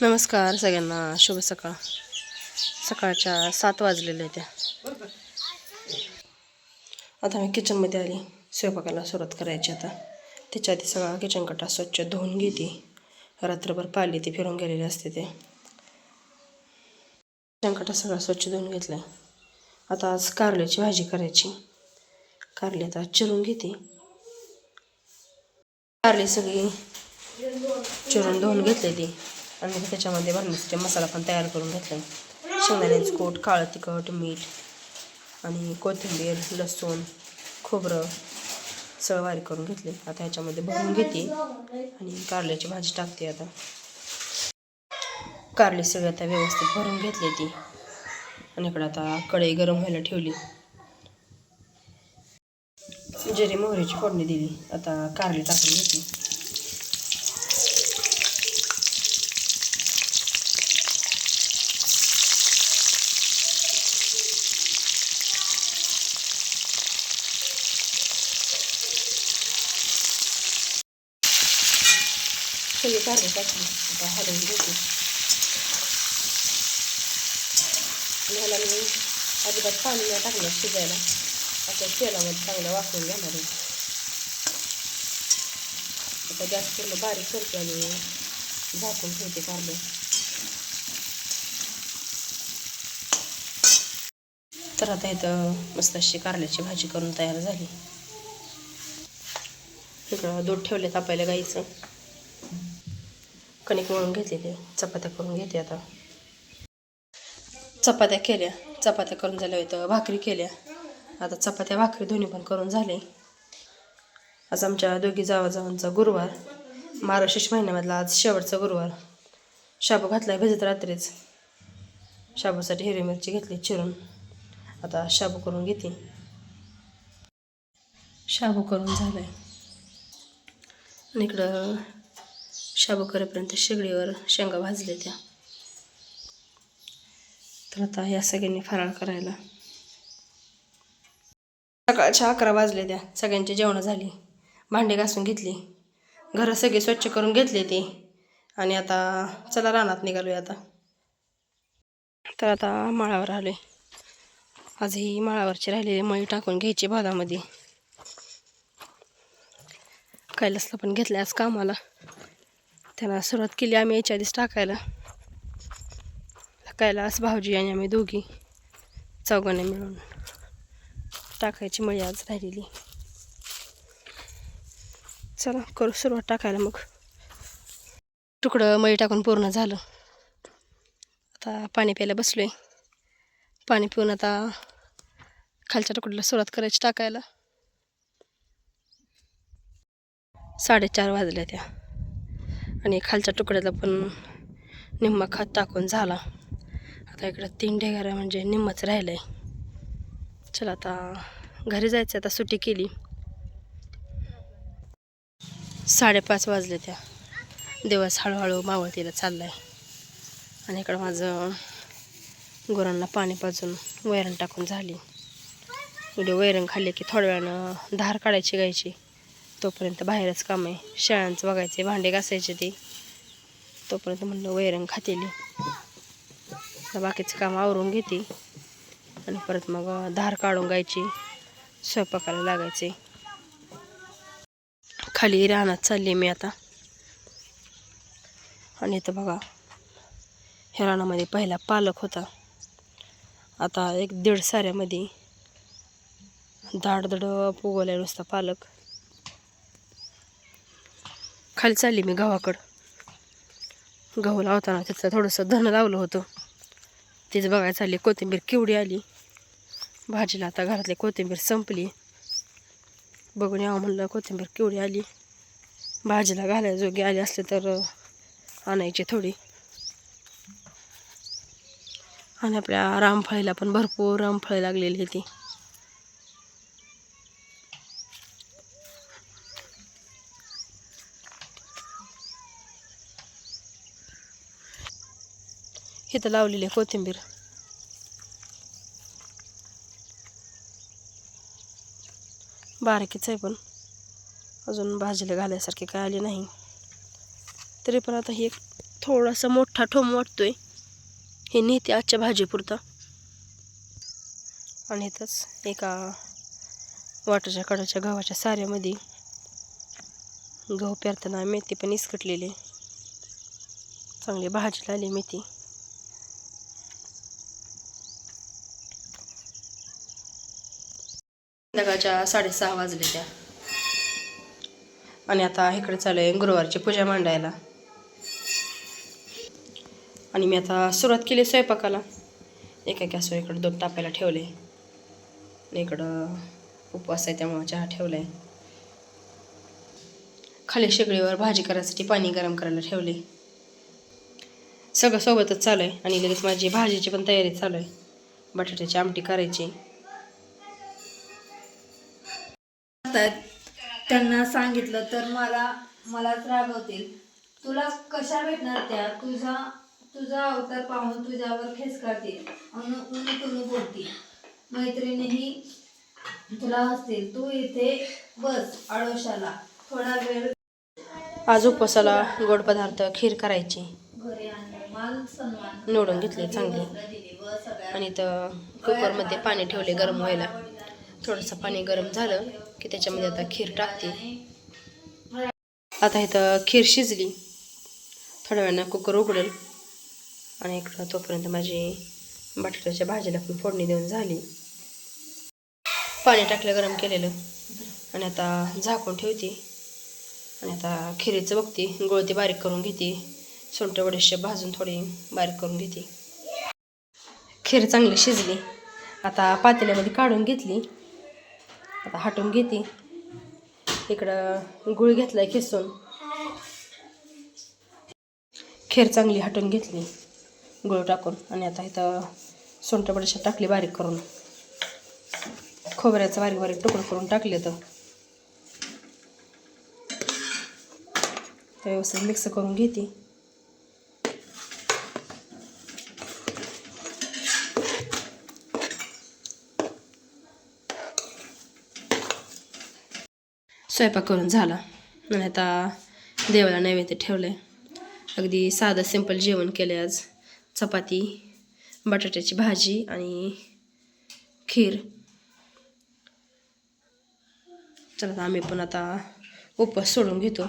नमस्कार सगळ्यांना. शुभ सकाळ. सकाळच्या सात वाजलेल्या त्या. आता मी किचनमध्ये आली. स्वयंपाकाला सुरुवात करायची आता. त्याच्या आधी सगळा किचन कटा स्वच्छ धुवून घेते. रात्रभर पाली ते फिरून गेलेले असते ते. किचन कटा सगळा स्वच्छ धुवून घेतला आता आज कारल्याची भाजी करायची. कारले आता चिरून घेते. कारले सगळी चिरून धुवून घेतले आणि आणि त्याच्यामध्ये भरण्यासाठी मसाला पण तयार करून घेतला. शेंगदाण्याचं कूट काळं तिखट मीठ आणि कोथिंबीर लसूण खोबरं सगळं वारी करून घेतले. आता ह्याच्यामध्ये भरून घेते आणि कारल्याची भाजी टाकते आता. कारली सगळी आता व्यवस्थित भरून घेतली ती. आणि इकडं आता कढई गरम व्हायला ठेवली. जिरे मोहरीची फोडणी दिली. आता कारली टाकून घेतली सगळी कारली टाकली आता हलवून घेते आणि ह्याला मी अजिबात पाणी नाही टाकलं शिजायला असं तेलामध्ये चांगलं वापरून घेणार आहे आता गॅस पूर्ण बारीक करते आणि झाकून ठेवते कारलं तर आता इथं मस्त अशी कारल्याची भाजी करून तयार झाली. इकडं दूध ठेवले तापायला गाईचं. कणिक मळून घेतलेली चपात्या करून घेते आता. चपात्या केल्या. चपात्या करून झाल्या होत्या भाकरी केल्या. आता चपात्या भाकरी दोन्ही पण करून झाले. आज आमच्या दोघी जावाजावांचा गुरुवार. मार्गशीर्ष महिन्यामधला आज शेवटचा गुरुवार. शाबू घातलाय भिजत रात्रीच. शाबूसाठी हिरवी मिरची घेतली चिरून. आता शाबू करून घेते. शाबू करून झालाय. आणि इकडं शाबू करेपर्यंत शेगडीवर शेंगा भाजल्या त्या. तर आता या सगळ्यांनी फराळ करायला. सकाळच्या अकरा वाजले त्या. सगळ्यांची जेवणं झाली. भांडी घासून घेतली. घरं सगळे स्वच्छ करून घेतले ते. आणि आता चला रानात निघालोय आता. तर आता माळावर आले आज ही माळावरची राहिलेली मळी टाकून घ्यायची बादामध्ये कैलासला पण घेतलं आज कामाला. त्यांना सुरुवात केली आम्ही याच्या आधीच टाकायला. कैलास भाऊजी आणि आम्ही दोघी चौघांनी मिळून टाकायची मळी आज राहिलेली. चला करू सुरुवात टाकायला मग. तुकडं मळी टाकून पूर्ण झालं. आता पाणी प्यायला बसलो आहे पाणी पिऊन आता खालच्या तुकडीला सुरुवात करायची टाकायला. साडेचार वाजल्या त्या. आणि खालच्या तुकड्याला पण निम्मा खत टाकून झाला. आता इकडं तीन ढेगाऱ्या म्हणजे निम्मच राहिलं आहे चला आता घरी जायचं आता सुट्टी केली. साडेपाच वाजले त्या. दिवस हळूहळू मावळतीला चालला आहे आणि इकडं माझं गुरांना पाणी पाजून वैरण टाकून झाली. एवढी वैरण खाल्ली की थोड्या वेळानं धार काढायची गायची. तोपर्यंत बाहेरच काम आहे. शाळांचं बघायचे भांडे घासायचे ते. तोपर्यंत म्हणलं वैरण खातेली. बाकीचं काम आवरून घेते. आणि परत मग धार काढून गायची स्वयंपाकाला लागायचे खाली रानात चालली मी आता. आणि इथं बघा ह्या रानामध्ये पहिला पालक होता. आता एक दीड साऱ्यामध्ये दाडदड फुगवलाय नुसता पालक. खाली चालली मी गव्हाकडं गहू लावताना त्याचं थोडंसं धन लावलं होतं. तेच बघायला चालली कोथिंबीर केवढी आली. भाजीला आता घरातली कोथिंबीर संपली. बघून यावं म्हणलं कोथिंबीर केवढी आली. भाजीला घालायला जोगी आली असले तर आणायची थोडी. आणि आपल्या रामफळीला पण भरपूर रामफळे लागलेली होती. तिथं लावलेली आहे कोथिंबीर. बारकीच आहे पण. अजून भाजीला घालायसारखी काय आली नाही. तरी पण आता हे एक थोडासा मोठा ठोम वाटतोय. हे नेते आजच्या भाजीपुरता. आणि इथंच एका वाटाच्या कडाच्या गव्हाच्या साऱ्यामध्ये गहू पेरताना मेथी पण इसकटलेली चांगली भाजीला आली मेथी. संध्याकाळच्या साडेसहा वाजले त्या. आणि आता इकडे चालू आहे गुरुवारची पूजा मांडायला. आणि मी आता सुरुवात केली स्वयंपाकाला. एका गॅसवर इकडं दोन तापायला ठेवले. आणि इकडं उपवास आहे त्यामुळं चहा ठेवला आहे खाली शेगडीवर भाजी करायसाठी पाणी गरम करायला ठेवले. सगळं सोबतच चालू आहे आणि लगेच माझी भाजीची पण तयारी चालू आहे. बटाट्याची आमटी करायची. तर त्यांना सांगितलं तर मला मलाच रागवतील. तुला कशा भेटणार त्या? तुझा तुझा अवतार पाहून तुझ्यावर खेच काढतील. अनु बोलतील. मैत्रिणीही तुला हसतील. तू इथे बस आडोशाला. थोडा वेळ आज उपवासाला गोड पदार्थ खीर करायची. निवडून घेतली चांगली. आणि इथं कुकरमध्ये पाणी ठेवले गरम व्हायला. थोडंसं पाणी गरम झालं. की त्याच्यामध्ये आता खीर टाकते. आता इथं खीर शिजली. थोड्या वेळानं कुकर उघडेल. आणि इकडं तोपर्यंत माझी बटाट्याच्या भाजीला पण फोडणी देऊन झाली. पाणी टाकलं गरम केलेलं. आणि आता झाकून ठेवते. आणि आता खिरीचं बघते. गोळती बारीक करून घेते. सुंट बडीशे भाजून थोडी बारीक करून घेते. खीर चांगली शिजली. आता पातेल्यामध्ये काढून घेतली. आता हटून घेते. इकडं गुळ घेतला आहे खिसून खीर चांगली हटून घेतली. गुळ टाकून. आणि आता इथं सोंट बडशा टाकली बारीक करून. खोबऱ्याचं बारीक बारीक तुकडं करून टाकले तर व्यवस्थित मिक्स करून घेते. स्वयंपाक करून झाला. आणि आता देवाला नैवेद्य ठेवलं आहे अगदी साधं सिंपल जेवण केलं आज. चपाती बटाट्याची भाजी आणि खीर. चला आम्ही पण आता उपवास सोडून घेतो.